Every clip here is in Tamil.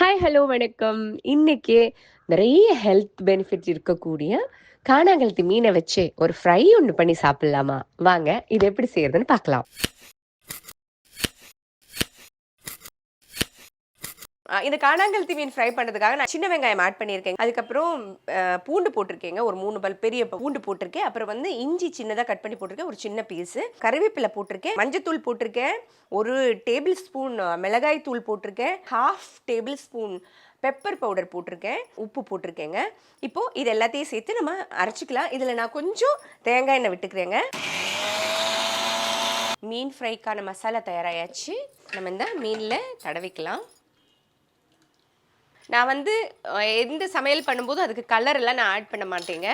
ஹாய் ஹலோ வணக்கம். இன்னைக்கு நிறைய ஹெல்த் பெனிஃபிட் இருக்கக்கூடிய காணாங்கழுத்தி மீனை வச்சு ஒரு ஃப்ரை ஒன்று பண்ணி சாப்பிடலாமா? வாங்க இது எப்படி செய்யறதுன்னு பார்க்கலாம். இந்த காணாங்கல் மீன் ஃப்ரை பண்ணுறதுக்காக நான் சின்ன வெங்காயம் ஆட் பண்ணியிருக்கேன். அதுக்கப்புறம் பூண்டு போட்டிருக்கேங்க. ஒரு மூணு பல் பெரிய பூண்டு போட்டிருக்கேன். அப்புறம் வந்து இஞ்சி சின்னதாக கட் பண்ணி போட்டிருக்கேன். ஒரு சின்ன பீஸு கருவேப்பிலை போட்டிருக்கேன். மஞ்சத்தூள் போட்டிருக்கேன். ஒரு டேபிள் ஸ்பூன் மிளகாய் தூள் போட்டிருக்கேன். Half table spoon pepper powder போட்டிருக்கேன். உப்பு போட்டிருக்கேங்க. இப்போது இது எல்லாத்தையும் சேர்த்து நம்ம அரைச்சிக்கலாம். இதில் நான் கொஞ்சம் தேங்காய் எண்ணெய் விட்டுக்கிறேங்க. மீன் ஃப்ரைக்கான மசாலா தயாராயாச்சு. நம்ம இந்த மீனில் தடவிக்கலாம். நான் வந்து எந்த சமையல் பண்ணும்போதும் அதுக்கு கலரெல்லாம் நான் ஆட் பண்ண மாட்டேங்க.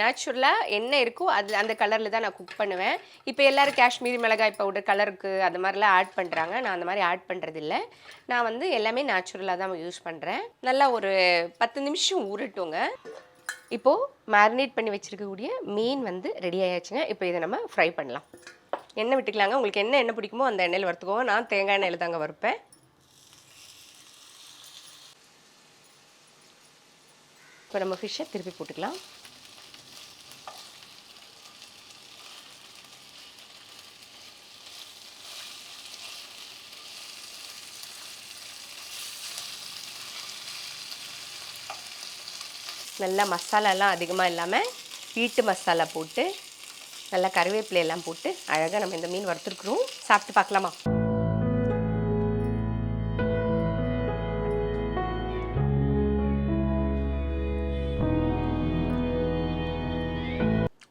நேச்சுரலாக என்ன இருக்கோ அது அந்த கலரில் தான் நான் குக் பண்ணுவேன். இப்போ எல்லோரும் காஷ்மீரி மிளகாய் பவுடர் கலருக்கு அது மாதிரிலாம் ஆட் பண்ணுறாங்க நான் அந்த மாதிரி ஆட் பண்ணுறதில்ல நான் வந்து எல்லாமே நேச்சுரலாக தான் யூஸ் பண்ணுறேன் நல்லா ஒரு பத்து நிமிஷம் ஊறட்டுங்க. இப்போது மேரினேட் பண்ணி வச்சுருக்கக்கூடிய மீன் வந்து ரெடி ஆயாச்சுங்க. இப்போ இதை நம்ம ஃப்ரை பண்ணலாம். எண்ணெய் விட்டுக்கலாங்க. உங்களுக்கு என்ன எண்ணெய் பிடிக்குமோ அந்த எண்ணெயில் வறுத்துக்கோங்க. நான் தேங்காய் எண்ணெயில் தாங்க வறுப்பேன். இப்போ நம்ம ஃபிஷ்ஷை திருப்பி போட்டுக்கலாம். நல்லா மசாலாலாம் அதிகமாக இல்லாமல் வீட்டு மசாலா போட்டு நல்லா கருவேப்பிலையெல்லாம் போட்டு அழகாக நம்ம இந்த மீன் வறுத்துருக்குறோம். சாப்பிட்டு பார்க்கலாமா?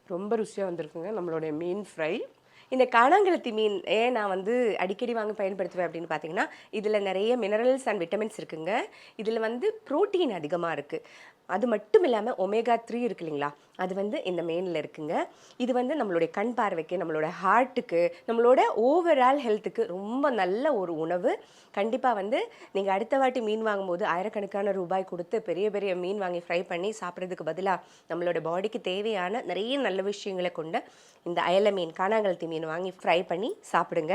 ரொம்ப ருசியாக வந்திருக்குங்க நம்மளுடைய மீன் ஃப்ரை. இந்த காணாங்கழுத்தி மீன் ஏன் நான் வந்து அடிக்கடி வாங்கி பயன்படுத்துவேன் அப்படின்னு பார்த்தீங்கன்னா இதில் நிறைய மினரல்ஸ் அண்ட் விட்டமின்ஸ் இருக்குங்க. இதில் வந்து புரோட்டீன் அதிகமாக இருக்குது அது மட்டும் இல்லாமல் ஒமேகா த்ரீ இருக்கு இல்லைங்களா? அது வந்து இந்த மீனில் இருக்குங்க. இது வந்து நம்மளுடைய கண் பார்வைக்கு நம்மளோட ஹார்ட்டுக்கு நம்மளோட ஓவரால் ஹெல்த்துக்கு ரொம்ப நல்ல ஒரு உணவு. கண்டிப்பாக வந்து நீங்கள் அடுத்த வாட்டி மீன் வாங்கும்போது ஆயிரக்கணக்கான ரூபாய் கொடுத்து பெரிய பெரிய மீன் வாங்கி ஃப்ரை பண்ணி சாப்பிட்றதுக்கு பதிலாக நம்மளோட பாடிக்கு தேவையான நிறைய நல்ல விஷயங்களை கொண்ட இந்த அயல மீன் காணாங்கழுத்தி மீன் வாங்கி ஃப்ரை பண்ணி சாப்பிடுங்க.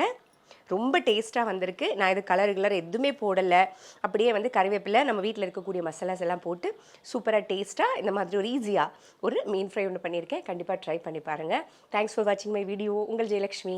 ரொம்ப டேஸ்ட்டாக வந்திருக்கு. நான் இது கலர் கிளர் எதுவுமே போடலை. அப்படியே வந்து கறிவேப்பிலை நம்ம வீட்டில் இருக்கக்கூடிய மசாலாஸ் எல்லாம் போட்டு சூப்பராக டேஸ்ட்டாக இந்த மாதிரி ஒரு ஈஸியாக ஒரு மீன் ஃப்ரை ஒன்று பண்ணியிருக்கேன். கண்டிப்பாக ட்ரை பண்ணி பாருங்கள் தேங்க்ஸ் ஃபார் வாட்சிங் மை வீடியோ உங்கள் ஜெயலக்ஷ்மி.